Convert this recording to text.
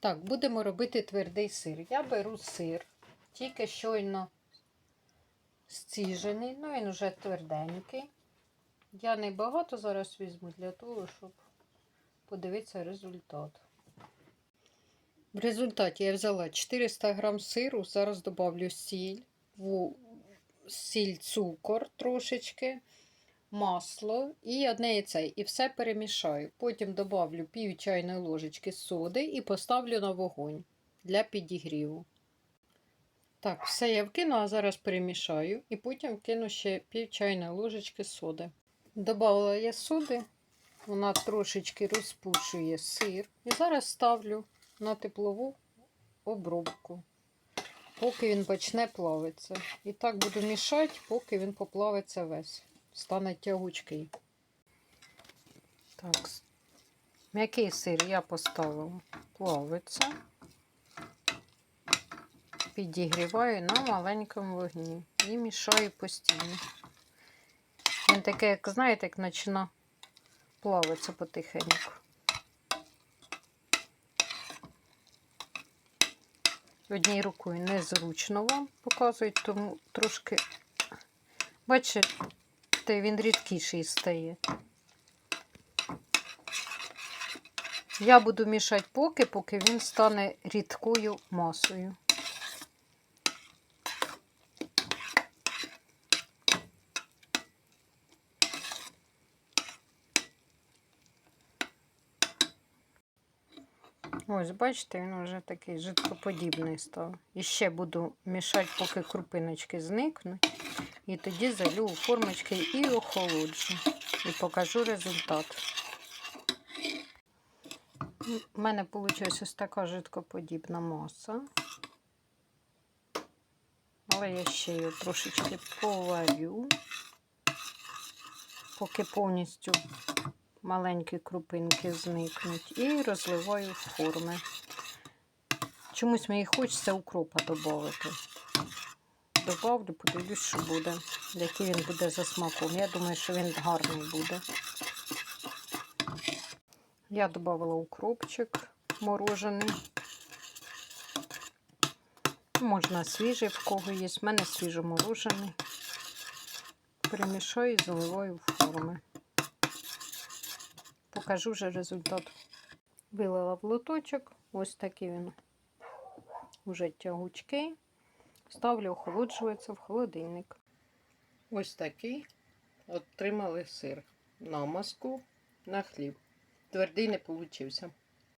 Так, будемо робити твердий сир. Я беру сир, тільки щойно зціжений, ну він вже тверденький. Я не багато зараз візьму для того, щоб подивитися результат. В результаті я взяла 400 грам сиру, зараз додавлю сіль, ву- сіль, цукор трошечки, масло і одне яйце. І все перемішаю. Потім додавлю пів чайної ложечки соди і поставлю на вогонь для підігріву. Так, все я вкину, а зараз перемішаю. І потім вкину ще пів чайної ложечки соди. Добавила я соди, вона трошечки розпушує сир. І зараз ставлю на теплову обробку, поки він почне плавитися. І так буду мішати, поки він поплавиться весь. Стане тягучкий. Так, м'який сир я поставила плавиться. Підігріваю на маленькому вогні і мішаю постійно. Він таке, як знаєте, як почина плавитися потихеньку. Однією рукою незручно вам показують, тому трошки, бачите, він рідкіший стає. Я буду мішати поки, поки він стане рідкою масою. Ось, бачите, він вже такий жидкоподібний став. І ще буду мішати, поки крупиночки зникнуть. І тоді залю у формочки і охолоджу. І покажу результат. У мене вийшла ось така жидкоподібна маса. Але я ще її трошечки поварю, поки повністю маленькі крупинки зникнуть і розливаю в форми. Чомусь мені хочеться укропа додати. Добавлю, подивлюсь, що буде, який він буде за смаком. Я думаю, що він гарний буде. Я додала укропчик морожений. Можна свіжий, в кого є. В мене свіжоморожений. Перемішаю і заливаю в форми. Покажу вже результат. Вилила в лоточок. Ось такий він уже тягучкий. Ставлю охолоджується в холодильник. Ось такий отримали сир. Намазку на хліб. Твердий не получився.